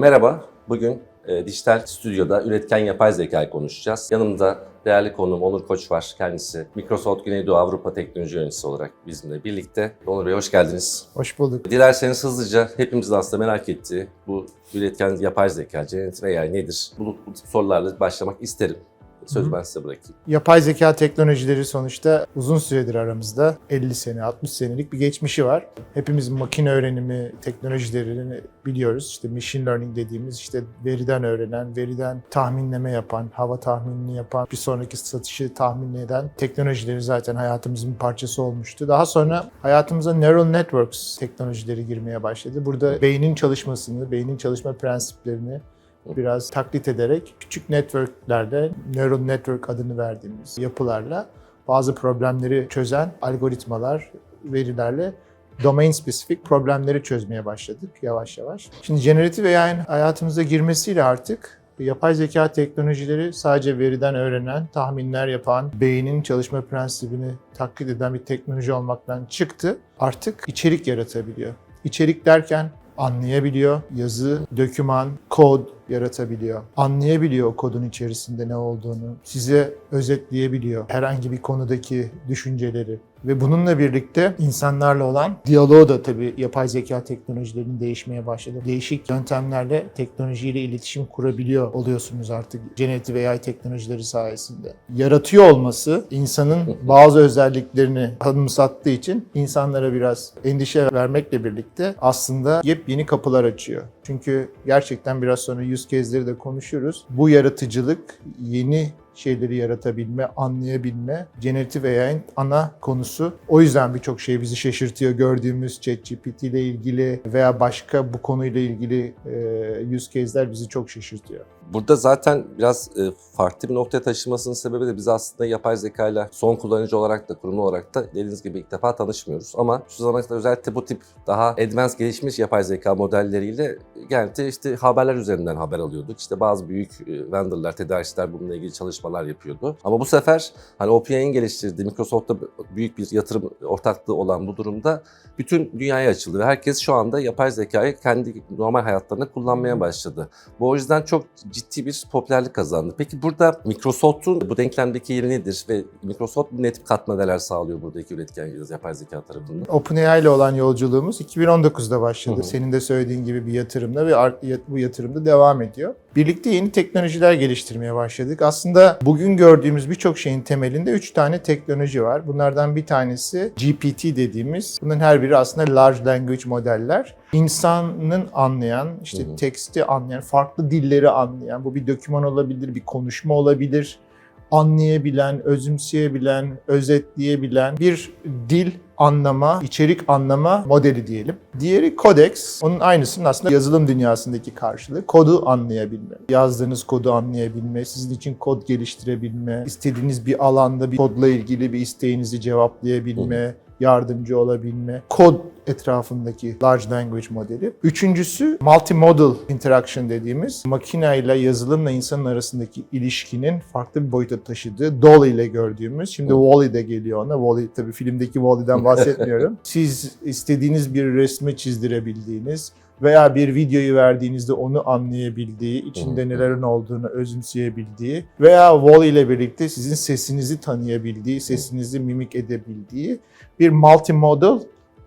Merhaba, bugün e, Dijital Stüdyo'da üretken yapay zeka konuşacağız. Yanımda değerli konuğum Onur Koç var. Kendisi Microsoft Güneydoğu Avrupa Teknoloji Yöneticisi olarak bizimle birlikte. Onur Bey hoş geldiniz. Hoş bulduk. Dilerseniz hızlıca hepimizin aslında merak ettiği bu üretken yapay zeka, generatif AI nedir? Bu, bu sorularla başlamak isterim. Sözü Hı. ben size bırakayım. Yapay zeka teknolojileri sonuçta uzun süredir aramızda. 50 sene, 60 senelik bir geçmişi var. Hepimiz makine öğrenimi teknolojilerini biliyoruz. İşte machine learning dediğimiz işte veriden öğrenen, veriden tahminleme yapan, hava tahminini yapan, bir sonraki satışı tahmin eden teknolojileri zaten hayatımızın bir parçası olmuştu. Daha sonra hayatımıza neural networks teknolojileri girmeye başladı. Burada beynin çalışmasını, beynin çalışma prensiplerini biraz taklit ederek küçük networklerde neural network adını verdiğimiz yapılarla bazı problemleri çözen algoritmalar, verilerle domain spesifik problemleri çözmeye başladık yavaş yavaş. Şimdi generatif AI'nin hayatımıza girmesiyle artık yapay zeka teknolojileri sadece veriden öğrenen, tahminler yapan, beynin çalışma prensibini taklit eden bir teknoloji olmaktan çıktı. Artık içerik yaratabiliyor. İçerik derken anlayabiliyor. Yazı, döküman, kod yaratabiliyor. Anlayabiliyor o kodun içerisinde ne olduğunu. Size özetleyebiliyor herhangi bir konudaki düşünceleri. Ve bununla birlikte insanlarla olan diyaloğu da tabii yapay zeka teknolojilerinin değişmeye başladı. Değişik yöntemlerle teknolojiyle iletişim kurabiliyor oluyorsunuz artık generatif AI teknolojileri sayesinde. Yaratıyor olması insanın bazı özelliklerini anımsattığı için insanlara biraz endişe vermekle birlikte aslında yepyeni kapılar açıyor. Çünkü gerçekten biraz sonra yüz case'leri de konuşuruz. Bu yaratıcılık yeni şeyleri yaratabilme, anlayabilme generatif AI'nin ana konusu. O yüzden birçok şey bizi şaşırtıyor. Gördüğümüz ChatGPT ile ilgili veya başka bu konuyla ilgili e, use case'ler bizi çok şaşırtıyor. Burada zaten biraz e, farklı bir noktaya taşımasının sebebi de biz aslında yapay zeka ile son kullanıcı olarak da kurum olarak da dediğiniz gibi ilk defa tanışmıyoruz. Ama şu zamana kadar özellikle bu tip daha advanced gelişmiş yapay zeka modelleriyle genellikle işte haberler üzerinden haber alıyorduk. İşte bazı büyük e, vendorlar, tedarikçiler bununla ilgili çalışmalar yapıyordu. Ama bu sefer hani OpenAI'nin geliştirdiği Microsoft'ta büyük bir yatırım ortaklığı olan bu durumda bütün dünyaya açıldı ve herkes şu anda yapay zekayı kendi normal hayatlarında kullanmaya başladı. Bu o yüzden çok ciddi bir popülerlik kazandı. Peki burada Microsoft'un bu denklemdeki yeri nedir ve Microsoft ne tip katma değerler sağlıyor buradaki üretken yapay zeka tarafında? OpenAI ile olan yolculuğumuz 2019'da başladı. Hı hı. Senin de söylediğin gibi bir yatırımla ve bu yatırımda devam ediyor. Birlikte yeni teknolojiler geliştirmeye başladık. Aslında bugün gördüğümüz birçok şeyin temelinde 3 tane teknoloji var. Bunlardan bir tanesi GPT dediğimiz. Bunların her biri aslında large language modeller. İnsanın anlayan, işte teksti anlayan, farklı dilleri anlayan, bu bir doküman olabilir, bir konuşma olabilir, anlayabilen, özümseyebilen, özetleyebilen bir dil anlama, içerik anlama modeli diyelim. Diğeri Codex. Onun aynısının aslında yazılım dünyasındaki karşılığı. Kodu anlayabilme. Yazdığınız kodu anlayabilme, sizin için kod geliştirebilme, istediğiniz bir alanda bir kodla ilgili bir isteğinizi cevaplayabilme, yardımcı olabilme, kod etrafındaki large language modeli. Üçüncüsü multimodal interaction dediğimiz makineyle yazılımla insanın arasındaki ilişkinin farklı bir boyuta taşıdığı DALL ile gördüğümüz. Şimdi Wall-E de geliyor ona. Wall-E tabii filmdeki Wall-E'den bahsetmiyorum. Siz istediğiniz bir resmi çizdirebildiğiniz veya bir videoyu verdiğinizde onu anlayabildiği, içinde nelerin olduğunu özümseyebildiği veya Wall ile birlikte sizin sesinizi tanıyabildiği, sesinizi mimik edebildiği bir multimodal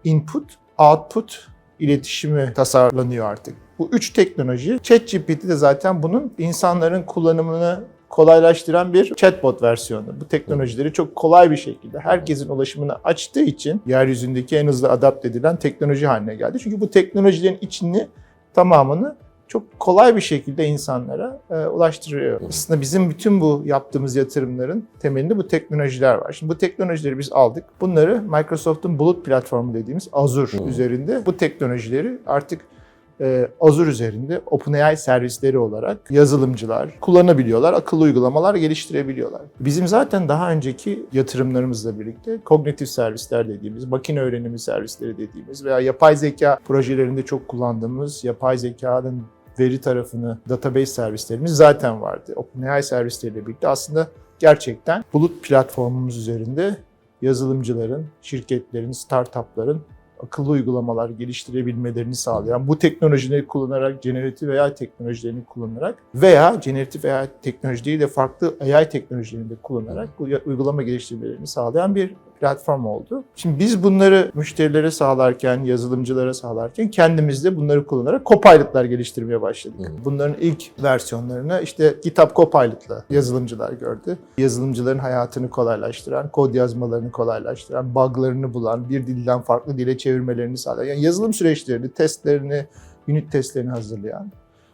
input, output iletişimi tasarlanıyor artık. Bu üç teknoloji, ChatGPT de zaten bunun insanların kullanımını kolaylaştıran bir chatbot versiyonu. Bu teknolojileri çok kolay bir şekilde herkesin ulaşımını açtığı için yeryüzündeki en hızlı adapte edilen teknoloji haline geldi. Çünkü bu teknolojilerin içini tamamını çok kolay bir şekilde insanlara e, ulaştırıyor. Aslında bizim bütün bu yaptığımız yatırımların temelinde bu teknolojiler var. Şimdi bu teknolojileri biz aldık. Bunları Microsoft'un bulut platformu dediğimiz Azure üzerinde bu teknolojileri artık Azure üzerinde OpenAI servisleri olarak yazılımcılar kullanabiliyorlar, akıllı uygulamalar geliştirebiliyorlar. Bizim zaten daha önceki yatırımlarımızla birlikte kognitif servisler dediğimiz, makine öğrenimi servisleri dediğimiz veya yapay zeka projelerinde çok kullandığımız yapay zekanın veri tarafını database servislerimiz zaten vardı. OpenAI servisleriyle birlikte aslında gerçekten bulut platformumuz üzerinde yazılımcıların, şirketlerin, startupların akıllı uygulamalar geliştirebilmelerini sağlayan, bu teknolojileri kullanarak, generatif AI teknolojilerini kullanarak veya generatif AI teknoloji değil de farklı AI teknolojilerini de kullanarak bu uygulama geliştirmelerini sağlayan bir platform oldu. Şimdi biz bunları müşterilere sağlarken, yazılımcılara sağlarken kendimiz de bunları kullanarak Copilot'lar geliştirmeye başladık. Hı. Bunların ilk versiyonlarını işte GitHub Copilot'la yazılımcılar gördü. Yazılımcıların hayatını kolaylaştıran, kod yazmalarını kolaylaştıran, bug'larını bulan, bir dilden farklı dile çevirmelerini sağlayan, yani yazılım süreçlerini, testlerini, unit testlerini hazırlayan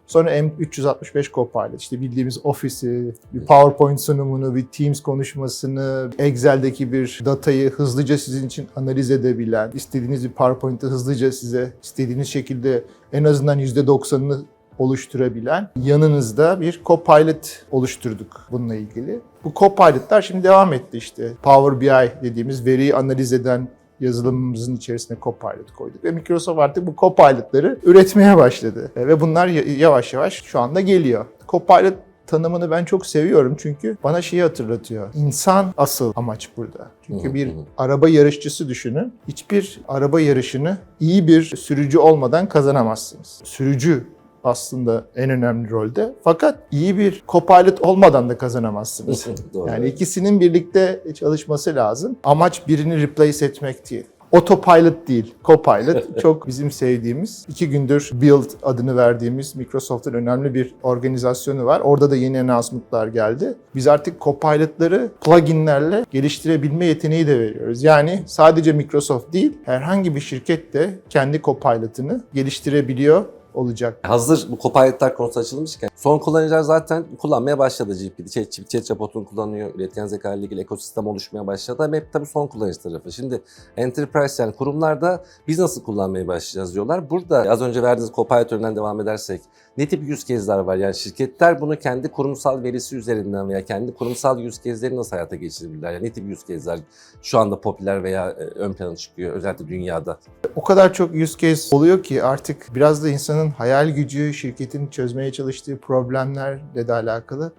Sonra M365 Copilot, işte bildiğimiz Office'i, bir PowerPoint sunumunu, bir Teams konuşmasını, Excel'deki bir datayı hızlıca sizin için analiz edebilen, istediğiniz bir PowerPoint'i hızlıca size istediğiniz şekilde en azından %90'ını oluşturabilen yanınızda bir Copilot oluşturduk bununla ilgili. Bu Copilot'lar şimdi devam etti işte. Power BI dediğimiz veriyi analiz eden yazılımımızın içerisine Copilot koyduk ve Microsoft artık bu Copilot'ları üretmeye başladı. E, Ve bunlar yavaş yavaş şu anda geliyor. Copilot tanımını ben çok seviyorum çünkü bana şeyi hatırlatıyor. İnsan asıl amaç burada. Çünkü bir araba yarışçısı düşünün. Hiçbir araba yarışını iyi bir sürücü olmadan kazanamazsınız. Sürücü aslında en önemli rolde. Fakat iyi bir copilot olmadan da kazanamazsınız. Doğru. Yani ikisinin birlikte çalışması lazım. Amaç birini replace etmek değil. Autopilot değil, Copilot çok bizim sevdiğimiz, iki gündür Build adını verdiğimiz Microsoft'un önemli bir organizasyonu var. Orada da yeni announcement'lar geldi. Biz artık Copilot'ları pluginlerle geliştirebilme yeteneği de veriyoruz. Yani sadece Microsoft değil, herhangi bir şirket de kendi Copilot'ını geliştirebiliyor olacak. Hazır bu Copilot'lar konusu açılmışken son kullanıcılar zaten kullanmaya başladı GPT. Chat, chat chatbot'unu kullanıyor. Üretken zeka ile ilgili ekosistem oluşmaya başladı ama hep tabii son kullanıcı tarafı. Şimdi enterprise yani kurumlarda biz nasıl kullanmaya başlayacağız diyorlar. Burada az önce verdiğiniz Copilot örneğinden devam edersek ne tip use case'ler var? Yani şirketler bunu kendi kurumsal verisi üzerinden veya kendi kurumsal use case'lerini nasıl hayata geçirebilirler? Yani ne tip use case'ler şu anda popüler veya e, ön plana çıkıyor özellikle dünyada? O kadar çok use case oluyor ki artık biraz da insanın hayal gücü, şirketin çözmeye çalıştığı problemlerle de alakalı.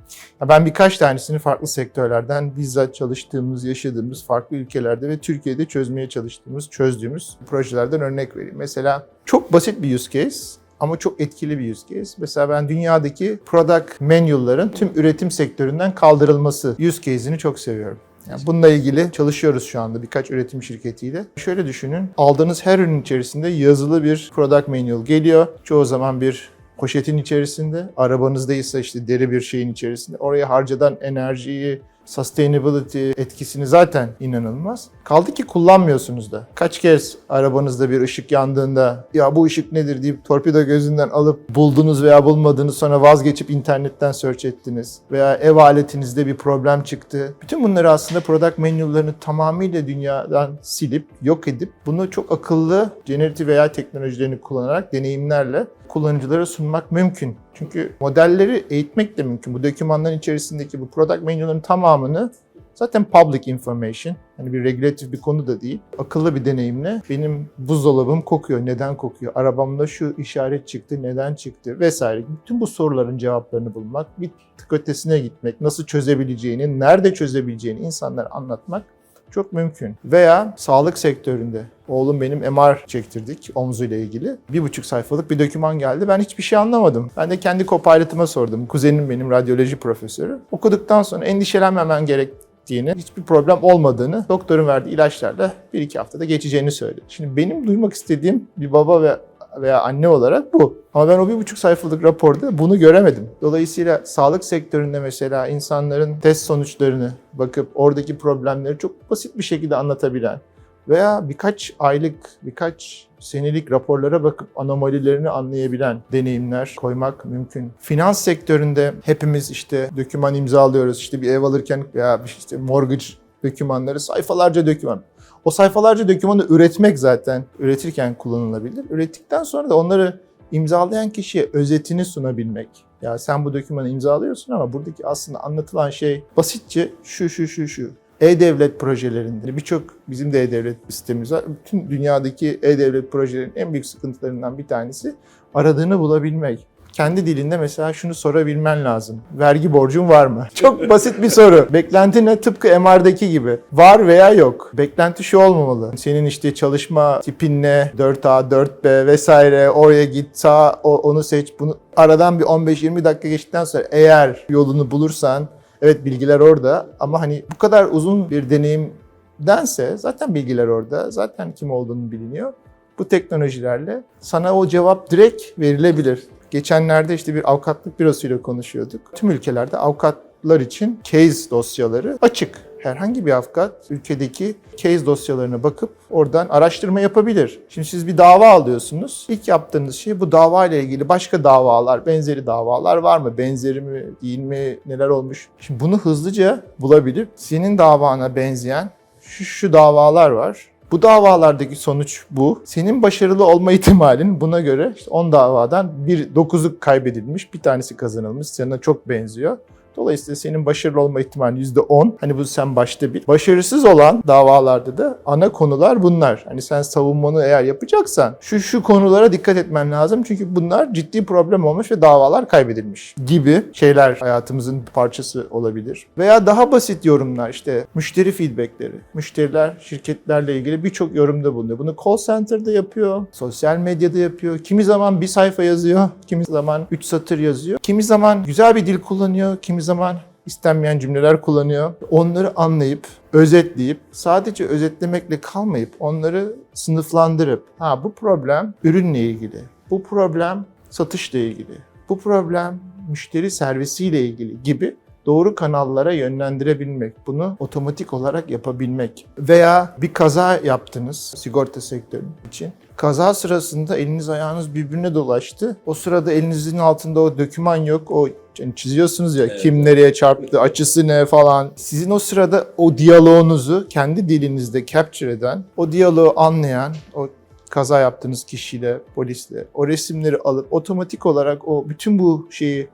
Ben birkaç tanesini farklı sektörlerden bizzat çalıştığımız, yaşadığımız farklı ülkelerde ve Türkiye'de çözmeye çalıştığımız, çözdüğümüz projelerden örnek vereyim. Mesela çok basit bir use case ama çok etkili bir use case. Mesela ben dünyadaki product manual'ların tüm üretim sektöründen kaldırılması use case'ini çok seviyorum. Yani bununla ilgili çalışıyoruz şu anda birkaç üretim şirketiyle. Şöyle düşünün, aldığınız her ürün içerisinde yazılı bir product manual geliyor. Çoğu zaman bir poşetin içerisinde, arabanızdaysa işte deri bir şeyin içerisinde. Oraya harcadan enerjiyi, sustainability etkisini zaten inanılmaz. Kaldı ki kullanmıyorsunuz da. Kaç kez arabanızda bir ışık yandığında ya bu ışık nedir deyip torpido gözünden alıp buldunuz veya bulmadınız sonra vazgeçip internetten search ettiniz. Veya ev aletinizde bir problem çıktı. Bütün bunları aslında product manual'larını tamamıyla dünyadan silip yok edip bunu çok akıllı generatif veya teknolojilerini kullanarak deneyimlerle kullanıcılara sunmak mümkün. Çünkü modelleri eğitmek de mümkün. Bu dokümanların içerisindeki bu product manual'ların tamamını zaten public information. Hani bir regülatif bir konu da değil. Akıllı bir deneyimle benim buzdolabım kokuyor. Neden kokuyor? Arabamda şu işaret çıktı. Neden çıktı? Vesaire. Bütün bu soruların cevaplarını bulmak, bir tık ötesine gitmek, nasıl çözebileceğini, nerede çözebileceğini insanlara anlatmak çok mümkün. Veya sağlık sektöründe. Oğlum benim MR çektirdik omzuyla ilgili. Bir buçuk sayfalık bir doküman geldi. Ben hiçbir şey anlamadım. Ben de kendi Copilot'ıma sordum. Kuzenim benim radyoloji profesörü. Okuduktan sonra endişelenmemen gerektiğini, hiçbir problem olmadığını, doktorun verdiği ilaçlarla bir iki haftada geçeceğini söyledi. Şimdi benim duymak istediğim bir baba ve veya anne olarak bu. Ama ben o bir buçuk sayfalık raporda bunu göremedim. Dolayısıyla sağlık sektöründe mesela insanların test sonuçlarını bakıp oradaki problemleri çok basit bir şekilde anlatabilen veya birkaç aylık, birkaç senelik raporlara bakıp anomalilerini anlayabilen deneyimler koymak mümkün. Finans sektöründe hepimiz işte doküman imzalıyoruz. İşte bir ev alırken veya işte mortgage dokümanları sayfalarca doküman. O sayfalarca dokümanı üretmek zaten üretirken kullanılabilir. Ürettikten sonra da onları imzalayan kişiye özetini sunabilmek. Ya sen bu dokümanı imzalıyorsun ama buradaki aslında anlatılan şey basitçe şu şu şu şu. E-Devlet projelerinde birçok bizim de E-Devlet sistemimiz var. Bütün dünyadaki E-Devlet projelerinin en büyük sıkıntılarından bir tanesi aradığını bulabilmek. Kendi dilinde mesela şunu sorabilmen lazım. Vergi borcun var mı? Çok basit bir soru. Beklenti ne? Tıpkı MR'daki gibi. Var veya yok. Beklenti şu olmamalı. Senin işte çalışma tipin ne? 4A, 4B vesaire. Oraya git, sağ onu seç. Bunu aradan bir 15-20 dakika geçtikten sonra eğer yolunu bulursan evet bilgiler orada ama hani bu kadar uzun bir deneyimdense zaten bilgiler orada. Zaten kim olduğunu biliniyor. Bu teknolojilerle sana o cevap direkt verilebilir. Geçenlerde işte bir avukatlık bürosuyla konuşuyorduk. Tüm ülkelerde avukatlar için case dosyaları açık. Herhangi bir avukat ülkedeki case dosyalarına bakıp oradan araştırma yapabilir. Şimdi siz bir dava alıyorsunuz. İlk yaptığınız şey bu dava ile ilgili başka davalar, benzeri davalar var mı? Benzeri mi, değil mi, neler olmuş? Şimdi bunu hızlıca bulabilir. Senin davana benzeyen şu, şu davalar var. Bu davalardaki sonuç bu. Senin başarılı olma ihtimalin buna göre işte 10 davadan bir 9'u kaybedilmiş, bir tanesi kazanılmış. Sana çok benziyor. Dolayısıyla senin başarılı olma ihtimalin %10. Hani bu sen başta bir. Başarısız olan davalarda da ana konular bunlar. Hani sen savunmanı eğer yapacaksan şu şu konulara dikkat etmen lazım. Çünkü bunlar ciddi problem olmuş ve davalar kaybedilmiş gibi şeyler hayatımızın parçası olabilir. Veya daha basit yorumlar işte müşteri feedbackleri. Müşteriler şirketlerle ilgili birçok yorumda bulunuyor. Bunu call center'da yapıyor, sosyal medyada yapıyor. Kimi zaman bir sayfa yazıyor, kimi zaman 3 satır yazıyor. Kimi zaman güzel bir dil kullanıyor, kimi zaman istenmeyen cümleler kullanıyor. Onları anlayıp, özetleyip, sadece özetlemekle kalmayıp onları sınıflandırıp, ha bu problem ürünle ilgili, bu problem satışla ilgili, bu problem müşteri servisiyle ilgili gibi doğru kanallara yönlendirebilmek, bunu otomatik olarak yapabilmek veya bir kaza yaptınız sigorta sektörü için. Kaza sırasında eliniz ayağınız birbirine dolaştı. O sırada elinizin altında o döküman yok. O yani çiziyorsunuz ya Evet. kim nereye çarptı, açısı ne falan. Sizin o sırada o diyaloğunuzu kendi dilinizde capture eden, o diyaloğu anlayan, o kaza yaptığınız kişiyle, polisle o resimleri alıp otomatik olarak o bütün bu şeyi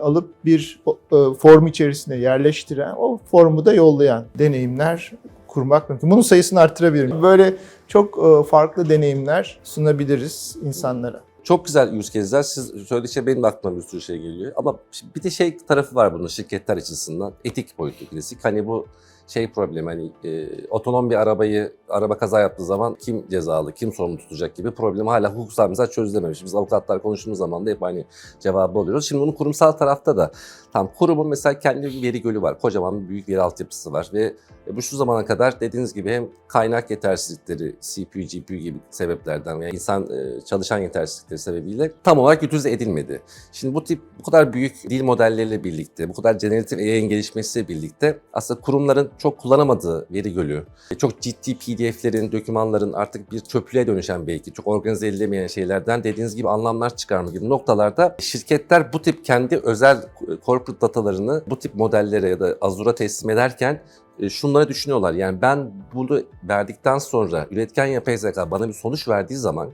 alıp bir e, form içerisine yerleştiren, o formu da yollayan deneyimler kurmak mümkün. Bunun sayısını arttırabilirim. Böyle çok e, farklı deneyimler sunabiliriz insanlara. Çok güzel yüz case'ler. Siz söyledikçe benim de aklıma bir sürü şey geliyor. Ama bir de şey tarafı var bunun şirketler açısından. Etik boyutu klasik. Hani bu şey problemi hani e, otonom bir arabayı araba kaza yaptığı zaman kim cezalı, kim sorumlu tutacak gibi problem hala hukuksal mesela çözülememiş. Biz avukatlar konuştuğumuz zaman da hep aynı cevabı alıyoruz. Şimdi bunun kurumsal tarafta da tam kurumun mesela kendi bir veri gölü var. Kocaman bir büyük veri altyapısı var ve e, bu şu zamana kadar dediğiniz gibi hem kaynak yetersizlikleri, CPU, GPU gibi sebeplerden veya insan e, çalışan yetersizlikleri sebebiyle tam olarak utilize edilmedi. Şimdi bu tip bu kadar büyük dil modelleriyle birlikte, bu kadar generatif AI'nin gelişmesiyle birlikte aslında kurumların çok kullanamadığı veri gölü, e, çok ciddi PDF'lerin, dokümanların artık bir çöplüğe dönüşen belki çok organize edilemeyen şeylerden dediğiniz gibi anlamlar çıkarma gibi noktalarda şirketler bu tip kendi özel corporate datalarını bu tip modellere ya da Azure'a teslim ederken e, şunları düşünüyorlar. Yani ben bunu verdikten sonra üretken yapay zeka bana bir sonuç verdiği zaman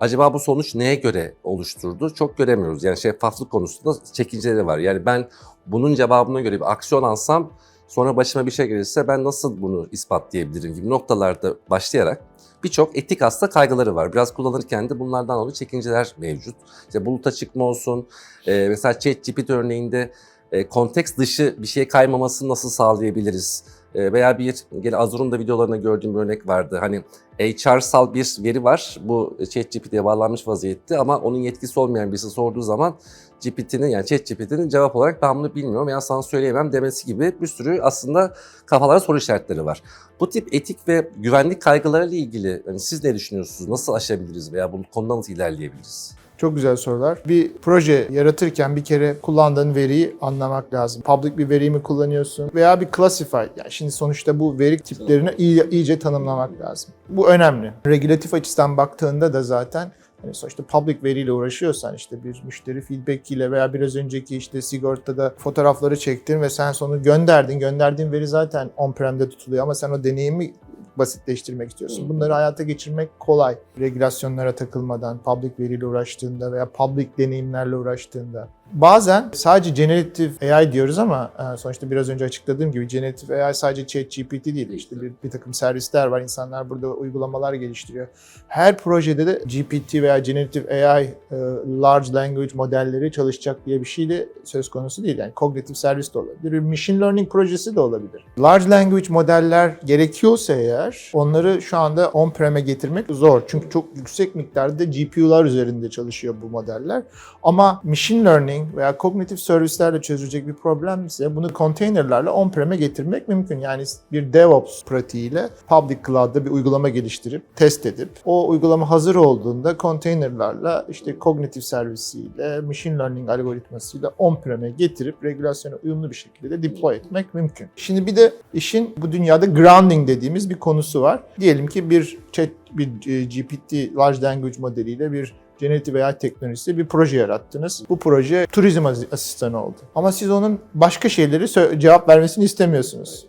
acaba bu sonuç neye göre oluşturdu? Çok göremiyoruz. Yani şeffaflık konusunda çekinceleri var. Yani ben bunun cevabına göre bir aksiyon alsam sonra başıma bir şey gelirse ben nasıl bunu ispatlayabilirim gibi noktalarda başlayarak birçok etik hasta kaygıları var. Biraz kullanırken de bunlardan dolayı çekinceler mevcut. İşte buluta çıkma olsun, e, mesela ChatGPT örneğinde e, konteks dışı bir şeye kaymamasını nasıl sağlayabiliriz? E, veya bir, gene Azure'un da videolarında gördüğüm bir örnek vardı. Hani HR'sal bir veri var. Bu ChatGPT'ye bağlanmış vaziyette ama onun yetkisi olmayan birisi sorduğu zaman GPT'nin yani ChatGPT'nin cevap olarak ben bunu bilmiyorum veya sana söyleyemem demesi gibi bir sürü aslında kafalara soru işaretleri var. Bu tip etik ve güvenlik kaygılarıyla ilgili hani siz ne düşünüyorsunuz? Nasıl aşabiliriz veya bu konuda nasıl ilerleyebiliriz? Çok güzel sorular. Bir proje yaratırken bir kere kullandığın veriyi anlamak lazım. Public bir veriyi mi kullanıyorsun veya bir classified. Yani şimdi sonuçta bu veri tiplerini iyi, iyice tanımlamak lazım. Bu önemli. Regülatif açıdan baktığında da zaten Hani sonuçta public veriyle uğraşıyorsan işte bir müşteri feedback ile veya biraz önceki işte sigortada fotoğrafları çektin ve sen sonu gönderdin. Gönderdiğin veri zaten on-prem'de tutuluyor ama sen o deneyimi basitleştirmek istiyorsun. Bunları hayata geçirmek kolay. Regülasyonlara takılmadan, public veriyle uğraştığında veya public deneyimlerle uğraştığında. Bazen sadece generative AI diyoruz ama e, sonuçta biraz önce açıkladığım gibi generative AI sadece ChatGPT değil. İşte bir, bir takım servisler var. İnsanlar burada uygulamalar geliştiriyor. Her projede de GPT veya generative AI e, large language modelleri çalışacak diye bir şey de söz konusu değil. Yani kognitif servis de olabilir. Bir machine learning projesi de olabilir. Large language modeller gerekiyorsa eğer onları şu anda on-prem'e getirmek zor. Çünkü çok yüksek miktarda GPU'lar üzerinde çalışıyor bu modeller. Ama machine learning veya kognitif servislerle çözülecek bir problem ise bunu containerlarla on-prem'e getirmek mümkün. Yani bir DevOps pratiğiyle public cloud'da bir uygulama geliştirip test edip o uygulama hazır olduğunda containerlarla işte kognitif servisiyle machine learning algoritmasıyla on-prem'e getirip regülasyona uyumlu bir şekilde de deploy etmek mümkün. Şimdi bir de işin bu dünyada grounding dediğimiz bir konusu var. Diyelim ki bir chat bir e, GPT large language modeliyle bir generative AI teknolojisi bir proje yarattınız. Bu proje turizm as- asistanı oldu. Ama siz onun başka şeyleri cevap vermesini istemiyorsunuz.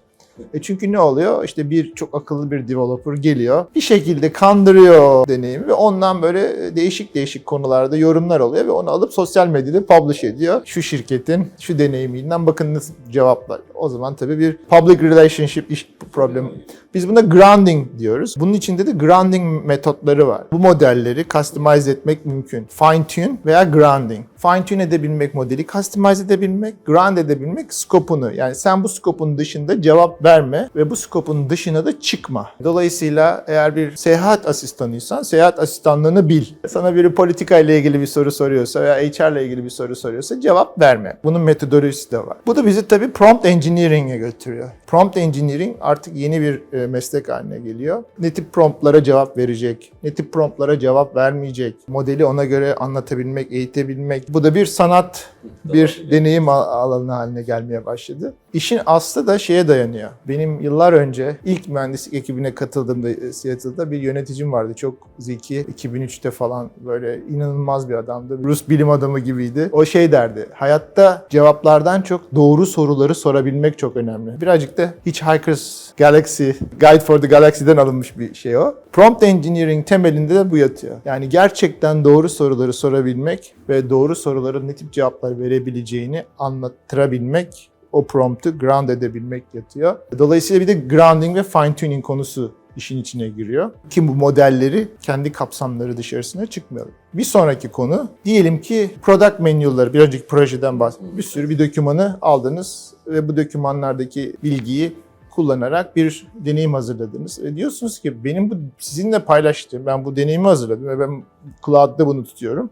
E çünkü ne oluyor? İşte bir çok akıllı bir developer geliyor. Bir şekilde kandırıyor deneyimi ve ondan böyle değişik değişik konularda yorumlar oluyor ve onu alıp sosyal medyada publish ediyor. Şu şirketin şu deneyiminden bakın nasıl cevaplar. O zaman tabii bir public relationship iş problemi. Biz buna grounding diyoruz. Bunun içinde de grounding metotları var. Bu modelleri customize etmek mümkün. Fine tune veya grounding. Fine tune edebilmek modeli, customize edebilmek, ground edebilmek skopunu. Yani sen bu skopun dışında cevap verme ve bu skopun dışına da çıkma. Dolayısıyla eğer bir seyahat asistanıysan seyahat asistanlığını bil. Sana biri politika ile ilgili bir soru soruyorsa veya HR ile ilgili bir soru soruyorsa cevap verme. Bunun metodolojisi de var. Bu da bizi tabii prompt engineering'e götürüyor. Prompt engineering artık yeni bir e, meslek haline geliyor. Ne tip promptlara cevap verecek, ne tip promptlara cevap vermeyecek, modeli ona göre anlatabilmek, eğitebilmek. Bu da bir sanat, bir deneyim al- alanı haline gelmeye başladı. İşin aslı da şeye dayanıyor. Benim yıllar önce ilk mühendislik ekibine katıldığımda e, Seattle'da bir yöneticim vardı. Çok zeki. 2003'te falan böyle inanılmaz bir adamdı. Rus bilim adamı gibiydi. O şey derdi. Hayatta cevaplardan çok doğru soruları sorabilmek çok önemli. Birazcık da Hitchhiker's Galaxy, Guide for the Galaxy'den alınmış bir şey o. Prompt Engineering temelinde de bu yatıyor. Yani gerçekten doğru soruları sorabilmek ve doğru soruların ne tip cevaplar verebileceğini anlattırabilmek o prompt'u ground edebilmek yatıyor. Dolayısıyla bir de grounding ve fine tuning konusu işin içine giriyor. Ki bu modelleri kendi kapsamları dışarısına çıkmayalım. Bir sonraki konu diyelim ki product manual'ları bir önceki projeden bahsettim. Bir sürü bir dokümanı aldınız ve bu dokümanlardaki bilgiyi kullanarak bir deneyim hazırladınız. Ve diyorsunuz ki benim bu sizinle paylaştığım, ben bu deneyimi hazırladım ve ben cloud'da bunu tutuyorum.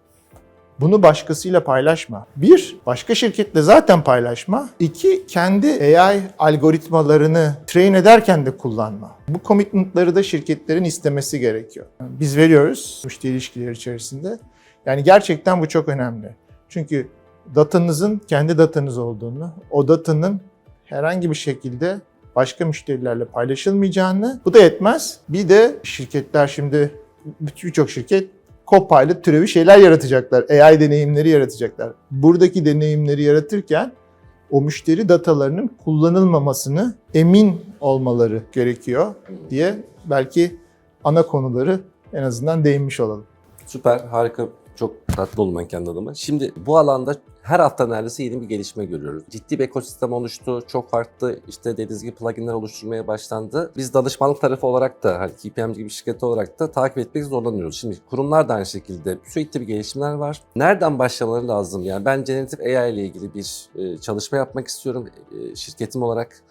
Bunu başkasıyla paylaşma. Bir, başka şirketle zaten paylaşma. İki, kendi AI algoritmalarını train ederken de kullanma. Bu commitment'ları da şirketlerin istemesi gerekiyor. Biz veriyoruz müşteri ilişkileri içerisinde. Yani gerçekten bu çok önemli. Çünkü datanızın kendi datanız olduğunu, o datanın herhangi bir şekilde başka müşterilerle paylaşılmayacağını, bu da yetmez. Bir de şirketler şimdi birçok şirket Copilot türevi şeyler yaratacaklar. AI deneyimleri yaratacaklar. Buradaki deneyimleri yaratırken o müşteri datalarının kullanılmamasını emin olmaları gerekiyor diye belki ana konuları en azından değinmiş olalım. Süper, harika. Çok tatlı oldum ben kendi adıma. Şimdi bu alanda her hafta neredeyse yeni bir gelişme görüyoruz. Ciddi bir ekosistem oluştu. Çok farklı işte dediğiniz gibi pluginler oluşturmaya başlandı. Biz danışmanlık tarafı olarak da hani KPMG gibi şirket olarak da takip etmek zorlanıyoruz. Şimdi kurumlar da aynı şekilde sürekli bir gelişimler var. Nereden başlamaları lazım? Yani ben generatif AI ile ilgili bir e, çalışma yapmak istiyorum e, şirketim olarak.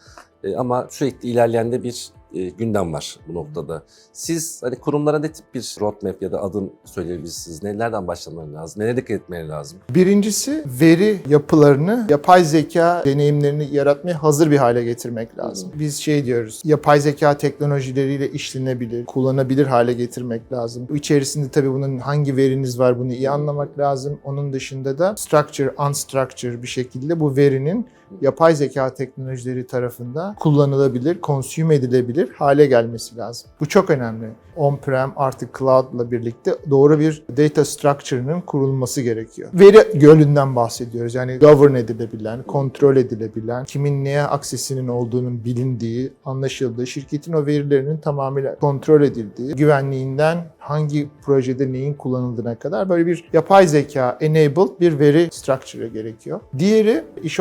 E, ama sürekli ilerleyen de bir e, gündem var bu noktada. Siz hani kurumlara ne tip bir roadmap ya da adım söyleyebilirsiniz? Nelerden başlamaları lazım? Nelere dikkat etmeleri lazım? Birincisi veri yapılarını, yapay zeka deneyimlerini yaratmaya hazır bir hale getirmek lazım. Biz şey diyoruz, yapay zeka teknolojileriyle işlenebilir, kullanabilir hale getirmek lazım. İçerisinde tabii bunun hangi veriniz var bunu iyi anlamak lazım. Onun dışında da structure, unstructure bir şekilde bu verinin yapay zeka teknolojileri tarafından kullanılabilir, consume edilebilir hale gelmesi lazım. Bu çok önemli. On-prem artık cloud'la birlikte doğru bir data structure'ının kurulması gerekiyor. Veri gölünden bahsediyoruz. Yani govern edilebilen, kontrol edilebilen, kimin neye aksesinin olduğunun bilindiği, anlaşıldığı, şirketin o verilerinin tamamıyla kontrol edildiği, güvenliğinden hangi projede neyin kullanıldığına kadar böyle bir yapay zeka enabled bir veri structure'ı gerekiyor. Diğeri iş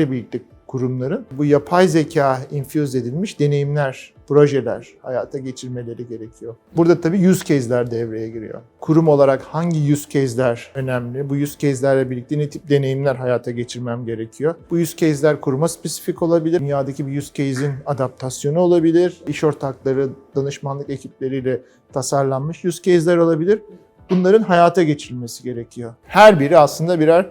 ortaklarıyla birlikte kurumların bu yapay zeka infuse edilmiş deneyimler, projeler hayata geçirmeleri gerekiyor. Burada tabii use case'ler devreye giriyor. Kurum olarak hangi use case'ler önemli? Bu use case'lerle birlikte ne tip deneyimler hayata geçirmem gerekiyor? Bu use case'ler kuruma spesifik olabilir. Dünyadaki bir use case'in adaptasyonu olabilir. İş ortakları, danışmanlık ekipleriyle tasarlanmış use case'ler olabilir. Bunların hayata geçirilmesi gerekiyor. Her biri aslında birer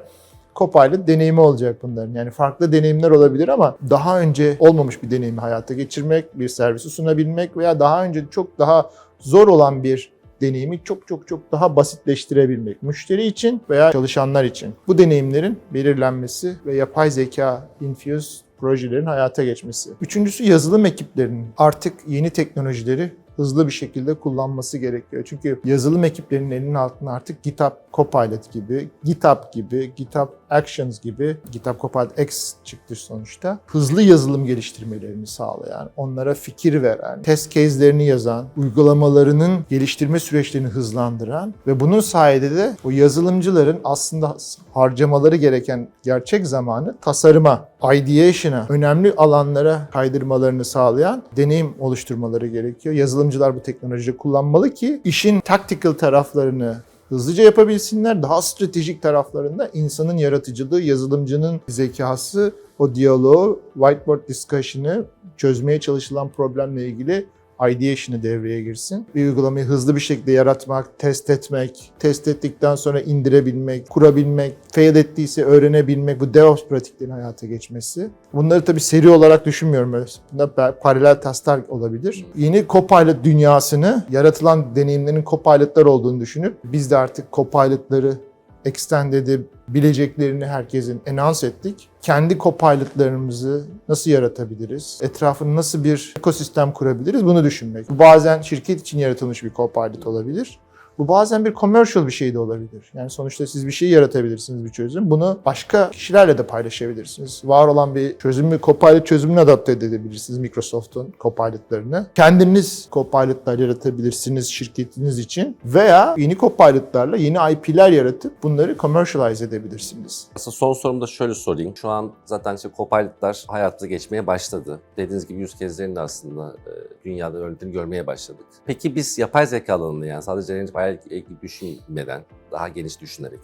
Copilot deneyimi olacak bunların. Yani farklı deneyimler olabilir ama daha önce olmamış bir deneyimi hayata geçirmek, bir servisi sunabilmek veya daha önce çok daha zor olan bir deneyimi çok çok çok daha basitleştirebilmek. Müşteri için veya çalışanlar için. Bu deneyimlerin belirlenmesi ve yapay zeka infused projelerin hayata geçmesi. Üçüncüsü yazılım ekiplerinin artık yeni teknolojileri hızlı bir şekilde kullanması gerekiyor. Çünkü yazılım ekiplerinin elinin altında artık GitHub Copilot gibi, GitHub gibi, GitHub Actions gibi, GitHub Copilot X çıktı sonuçta. Hızlı yazılım geliştirmelerini sağlayan, onlara fikir veren, test case'lerini yazan, uygulamalarının geliştirme süreçlerini hızlandıran ve bunun sayede de o yazılımcıların aslında harcamaları gereken gerçek zamanı tasarıma, ideation'a, önemli alanlara kaydırmalarını sağlayan deneyim oluşturmaları gerekiyor. Yazılımcılar bu teknolojiyi kullanmalı ki işin tactical taraflarını hızlıca yapabilsinler. Daha stratejik taraflarında insanın yaratıcılığı, yazılımcının zekası, o diyaloğu, whiteboard discussion'ı çözmeye çalışılan problemle ilgili ideation'ı devreye girsin. Bir uygulamayı hızlı bir şekilde yaratmak, test etmek, test ettikten sonra indirebilmek, kurabilmek, fail ettiyse öğrenebilmek, bu DevOps pratiklerin hayata geçmesi. Bunları tabii seri olarak düşünmüyorum. Böyle. Bunda paralel tasklar olabilir. Yeni Copilot dünyasını, yaratılan deneyimlerin Copilot'lar olduğunu düşünüp biz de artık Copilot'ları extend edebileceklerini herkesin announce ettik. Kendi copilotlarımızı nasıl yaratabiliriz? Etrafını nasıl bir ekosistem kurabiliriz? Bunu düşünmek. Bazen şirket için yaratılmış bir copilot olabilir. Bu bazen bir commercial bir şey de olabilir. Yani sonuçta siz bir şey yaratabilirsiniz bir çözüm. Bunu başka kişilerle de paylaşabilirsiniz. Var olan bir çözümü Copilot çözümüne adapte edebilirsiniz Microsoft'un Copilot'larını. Kendiniz Copilot'lar yaratabilirsiniz şirketiniz için veya yeni Copilot'larla yeni IP'ler yaratıp bunları commercialize edebilirsiniz. Aslında son sorumu da şöyle sorayım. Şu an zaten işte Copilot'lar hayata geçmeye başladı. Dediğiniz gibi yüz kezlerini de aslında e, dünyada örneklerini görmeye başladık. Peki biz yapay zeka alanında yani sadece hayal ilgili düşünmeden, daha geniş düşünerek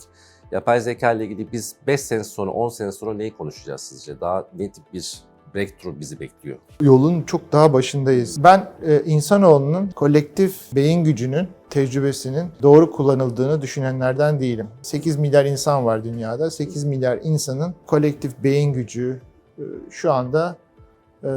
yapay zeka ile ilgili biz 5 sene sonra, 10 sene sonra neyi konuşacağız sizce? Daha ne tip bir breakthrough bizi bekliyor? Yolun çok daha başındayız. Ben e, insanoğlunun kolektif beyin gücünün tecrübesinin doğru kullanıldığını düşünenlerden değilim. 8 milyar insan var dünyada. 8 milyar insanın kolektif beyin gücü e, şu anda e,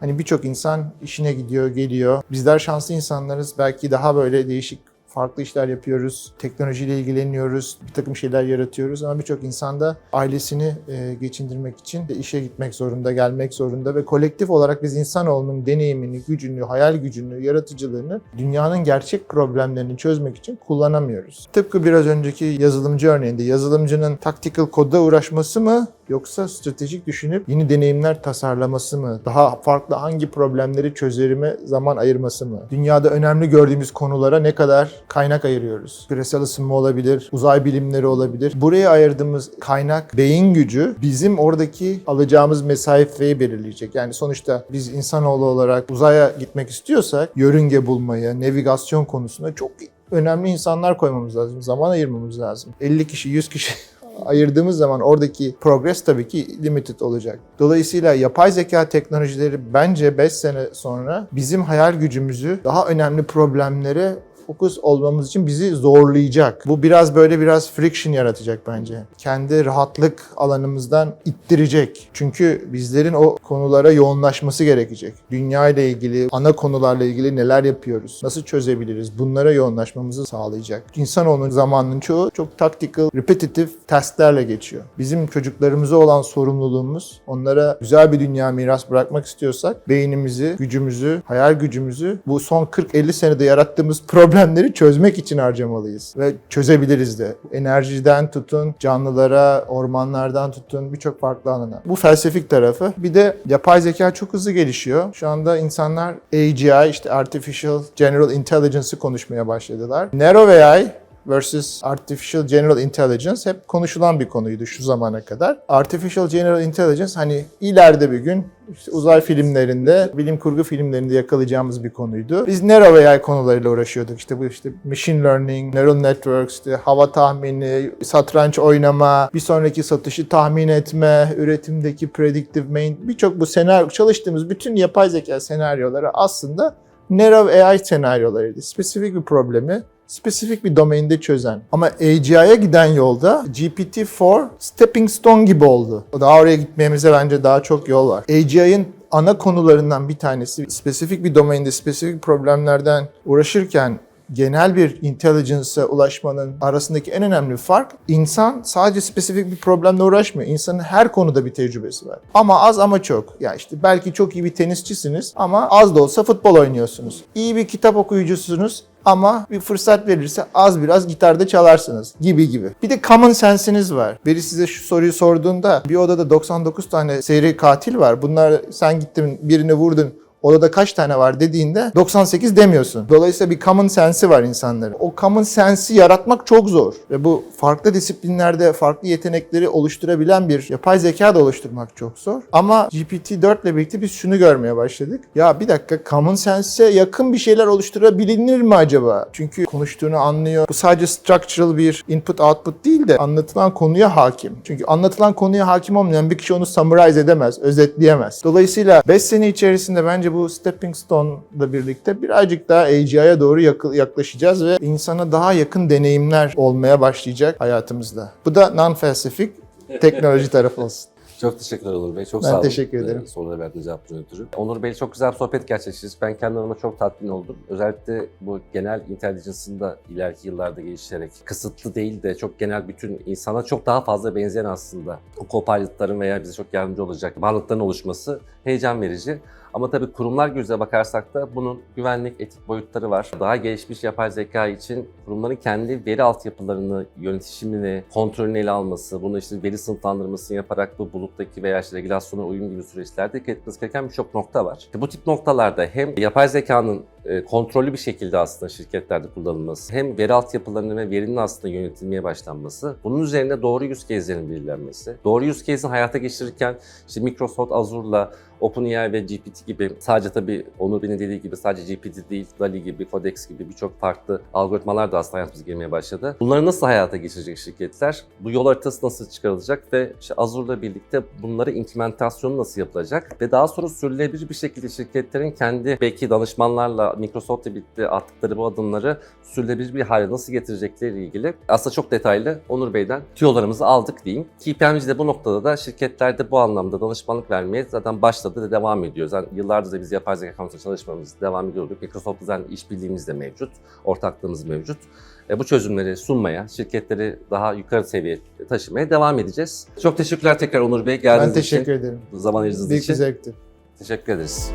hani birçok insan işine gidiyor, geliyor. Bizler şanslı insanlarız. Belki daha böyle değişik farklı işler yapıyoruz, teknolojiyle ilgileniyoruz, bir takım şeyler yaratıyoruz ama birçok insan da ailesini e, geçindirmek için de işe gitmek zorunda, gelmek zorunda ve kolektif olarak biz insanoğlunun deneyimini, gücünü, hayal gücünü, yaratıcılığını dünyanın gerçek problemlerini çözmek için kullanamıyoruz. Tıpkı biraz önceki yazılımcı örneğinde yazılımcının tactical kodda uğraşması mı yoksa stratejik düşünüp yeni deneyimler tasarlaması mı? Daha farklı hangi problemleri çözerime zaman ayırması mı? Dünyada önemli gördüğümüz konulara ne kadar kaynak ayırıyoruz? Küresel ısınma olabilir, uzay bilimleri olabilir. Buraya ayırdığımız kaynak, beyin gücü bizim oradaki alacağımız mesafeyi belirleyecek. Yani sonuçta biz insanoğlu olarak uzaya gitmek istiyorsak yörünge bulmaya, navigasyon konusunda çok önemli insanlar koymamız lazım. Zaman ayırmamız lazım. 50 kişi, 100 kişi ayırdığımız zaman oradaki progress tabii ki limited olacak. Dolayısıyla yapay zeka teknolojileri bence 5 sene sonra bizim hayal gücümüzü daha önemli problemlere fokus olmamız için bizi zorlayacak. Bu biraz böyle biraz friction yaratacak bence. Kendi rahatlık alanımızdan ittirecek. Çünkü bizlerin o konulara yoğunlaşması gerekecek. Dünya ile ilgili, ana konularla ilgili neler yapıyoruz? Nasıl çözebiliriz? Bunlara yoğunlaşmamızı sağlayacak. İnsanoğlunun zamanının çoğu çok tactical, repetitive tasklerle geçiyor. Bizim çocuklarımıza olan sorumluluğumuz onlara güzel bir dünya miras bırakmak istiyorsak beynimizi, gücümüzü, hayal gücümüzü bu son 40-50 senede yarattığımız problemleri çözmek için harcamalıyız. Ve çözebiliriz de. Enerjiden tutun, canlılara, ormanlardan tutun birçok farklı alana. Bu felsefik tarafı. Bir de yapay zeka çok hızlı gelişiyor. Şu anda insanlar AGI, işte Artificial General Intelligence'ı konuşmaya başladılar. Narrow AI versus Artificial General Intelligence hep konuşulan bir konuydu şu zamana kadar. Artificial General Intelligence hani ileride bir gün işte uzay filmlerinde, bilim kurgu filmlerinde yakalayacağımız bir konuydu. Biz Narrow AI konularıyla uğraşıyorduk. İşte bu işte machine learning, neural networks, işte hava tahmini, satranç oynama, bir sonraki satışı tahmin etme, üretimdeki predictive main, birçok bu senaryo, çalıştığımız bütün yapay zeka senaryoları aslında Narrow AI senaryolarıydı. Spesifik bir problemi spesifik bir domainde çözen. Ama AGI'ye giden yolda GPT-4 stepping stone gibi oldu. Daha oraya gitmemize bence daha çok yol var. AGI'nin ana konularından bir tanesi spesifik bir domainde spesifik problemlerden uğraşırken genel bir intelligence'a ulaşmanın arasındaki en önemli fark insan sadece spesifik bir problemle uğraşmıyor. İnsanın her konuda bir tecrübesi var. Ama az ama çok. Ya işte belki çok iyi bir tenisçisiniz ama az da olsa futbol oynuyorsunuz. İyi bir kitap okuyucusunuz ama bir fırsat verirse az biraz gitarda çalarsınız gibi gibi. Bir de common sense'iniz var. Biri size şu soruyu sorduğunda bir odada 99 tane seri katil var. Bunlar sen gittin birini vurdun odada kaç tane var dediğinde 98 demiyorsun. Dolayısıyla bir common sense'i var insanların. O common sense'i yaratmak çok zor. Ve bu farklı disiplinlerde farklı yetenekleri oluşturabilen bir yapay zeka da oluşturmak çok zor. Ama GPT-4 ile birlikte biz şunu görmeye başladık. Ya bir dakika common sense'e yakın bir şeyler oluşturabilir mi acaba? Çünkü konuştuğunu anlıyor. Bu sadece structural bir input output değil de anlatılan konuya hakim. Çünkü anlatılan konuya hakim olmayan bir kişi onu summarize edemez, özetleyemez. Dolayısıyla 5 sene içerisinde bence bu stepping stone'la birlikte birazcık daha AGI'ye doğru yaklaşacağız ve insana daha yakın deneyimler olmaya başlayacak hayatımızda. Bu da non-felsefik teknoloji tarafı olsun. Çok teşekkürler Onur Bey. Çok Ben sağ olun. teşekkür ederim. Ee, Sorulara verdiğiniz cevapların ötürü. Onur Bey çok güzel bir sohbet gerçekleştirdik. Ben kendi adıma çok tatmin oldum. Özellikle bu genel intelligence'ın da ileriki yıllarda gelişerek kısıtlı değil de çok genel bütün insana çok daha fazla benzeyen aslında o co-pilotların veya bize çok yardımcı olacak varlıkların oluşması heyecan verici. Ama tabii kurumlar gözüyle bakarsak da bunun güvenlik, etik boyutları var. Daha gelişmiş yapay zeka için kurumların kendi veri altyapılarını, yönetişimini, kontrolünü ele alması, bunu işte veri sınıflandırmasını yaparak bu buluttaki veya işte regülasyona uyum gibi süreçlerde dikkat etmesi gereken birçok nokta var. İşte bu tip noktalarda hem yapay zekanın kontrollü bir şekilde aslında şirketlerde kullanılması, hem veri altyapılarının ve verinin aslında yönetilmeye başlanması, bunun üzerine doğru use case'lerin belirlenmesi, doğru use case'in hayata geçirirken işte Microsoft Azure'la OpenAI ve GPT gibi sadece tabii Onur Bey'in dediği gibi sadece GPT değil, DALI gibi, Codex gibi birçok farklı algoritmalar da aslında hayatımıza girmeye başladı. Bunları nasıl hayata geçirecek şirketler? Bu yol haritası nasıl çıkarılacak ve işte Azure'la birlikte bunları implementasyonu nasıl yapılacak? Ve daha sonra sürdürülebilir bir şekilde şirketlerin kendi belki danışmanlarla Microsoft'la birlikte attıkları bu adımları sürdürülebilir bir hale nasıl getirecekleri ilgili aslında çok detaylı Onur Bey'den tüyolarımızı aldık diyeyim. KPMG de bu noktada da şirketlerde bu anlamda danışmanlık vermeye zaten başladı da devam ediyor. Zaten yıllardır da biz yapay zeka konusunda çalışmamız devam ediyorduk. Microsoft'la zaten işbirliğimiz de mevcut, ortaklığımız mevcut. E, bu çözümleri sunmaya, şirketleri daha yukarı seviyeye taşımaya devam edeceğiz. Çok teşekkürler tekrar Onur Bey Ben geldiğiniz teşekkür için, ederim. zaman ayırdığınız Büyük bir için. zevkti. Teşekkür ederiz.